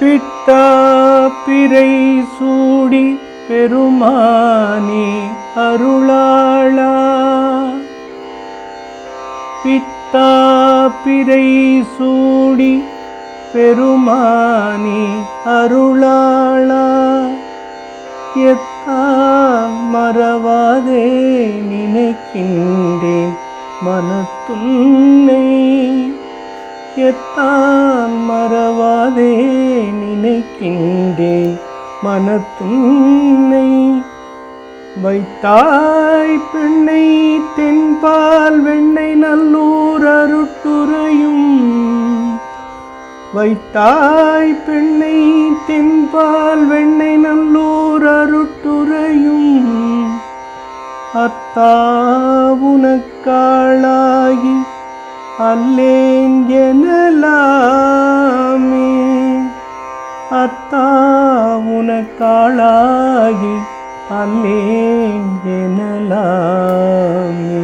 பிட்டா பிறை சூடி பெருமானி அருளாளா. பித்தா பிறை சூடி பெருமானி அருளாளா. எத்தா மறவாதே நினைக்கின்றேன் மனத்துன்னை எத்தான் மறவாதே நினைக்கின்றே மனத்துன்னை. வைத்தாய் பெண்ணை தென்பால் வெண்ணை நல்லூர் அருட்டுரையும். வைத்தாய் பெண்ணை தென்பால் வெண்ணை நல்லூர் அருட்டுரையும். அத்தா உனக்காளாகி அல்லே எனலாமே அத்தா உனக்காளாகி அல்லேன் எனலாமே.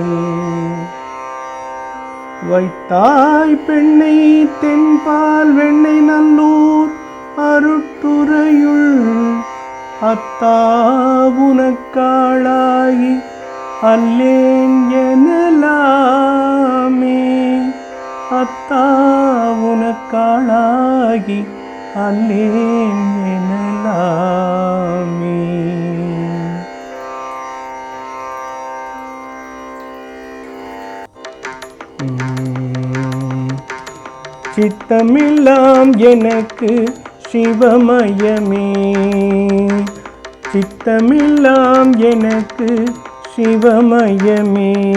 வைத்தாய் பெண்ணை தென்பால் வெண்ணை நல்லூர் அருட்டுறையுள் அத்தா உனக்காளாகி அல்லேன் என தாவுனக்காளாகி உனக்காளாகி அல்லேன் எனலாமே. சித்தமெல்லாம் எனக்கு சிவமயமே. சித்தமெல்லாம் எனக்கு சிவமயமே.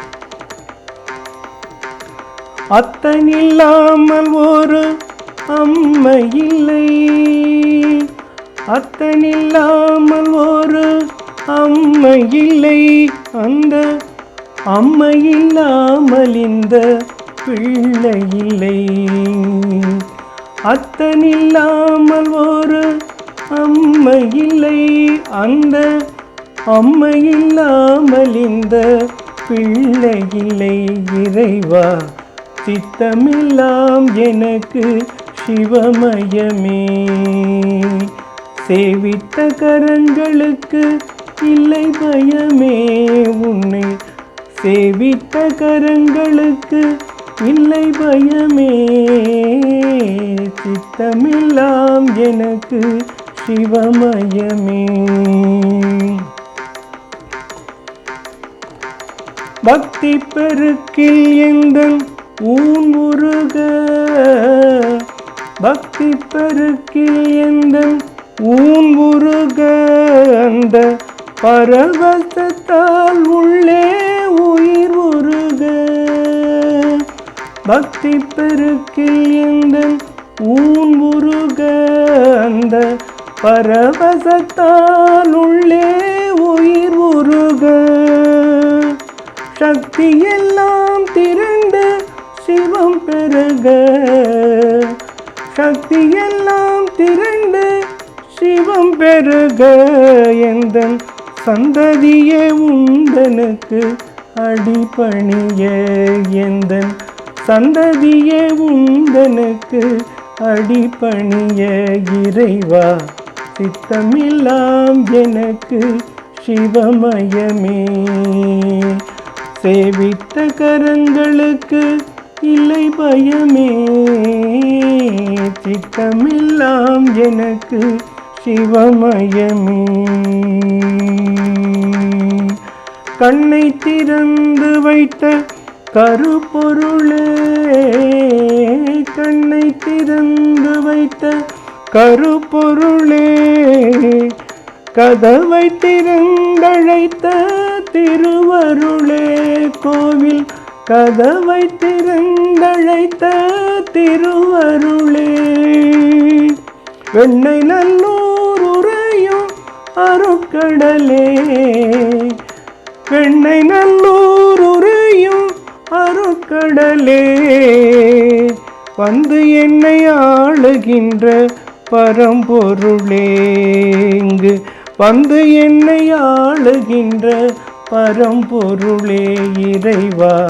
அத்தன் இல்லாமல் ஒரு அம்மை இல்லை. அத்தன் இல்லாமல் ஒரு அம்மை இல்லை. அந்த அம்மை இல்லாமல் இந்த பிள்ளை இல்லை. அத்தன் இல்லாமல் ஒரு அம்மை இல்லை. அந்த அம்மை இல்லாமல் இந்த பிள்ளை இல்லை. இறைவா சித்தமெல்லாம் எனக்கு சிவமயமே. சேவித்த கரங்களுக்கு இல்லை பயமே. உன்னை சேவித்த கரங்களுக்கு இல்லை பயமே. சித்தமெல்லாம் எனக்கு சிவமயமே. பக்தி பெருக்கில் எந்தன் ஊன் முருக பக்தி பெருக்கில் எந்த ஊன் முருக அந்த பரவசத்தால் உள்ளே உயிர் உருக பக்தி பெருக்கில் எந்த ஊன் முருக அந்த பரவசத்தால் உள்ளே உயிர் உருக சக்தி பெருக சக்தி திரண்டு சிவம் பெருக எந்த சந்ததியே உந்தனுக்கு அடிபணிய. எந்த சந்ததியே உந்தனுக்கு அடிபணிய. இறைவா சித்தமில்லாம் எனக்கு சிவமயமே. சேவித்த கரங்களுக்கு இல்லை பயமே. சித்தமெல்லாம் எனக்கு சிவமயமே. கண்ணை திறந்து வைத்த கருப்பொருளே கண்ணை திறந்து வைத்த கருப்பொருளே கதவை திறந்தழைத்த திருவருளே கோவில் கதவை திறந்தழைத்த திருவருளே. வெண்ணை நல்லூர் உறையும் அருக்கடலே. வெண்ணை நல்லூர் உறையும் அருக்கடலே. வந்து என்னை ஆளுகின்ற பரம்பொருளே. இங்கு வந்து என்னை ஆளுகின்ற பரம்பொருளே. இறைவா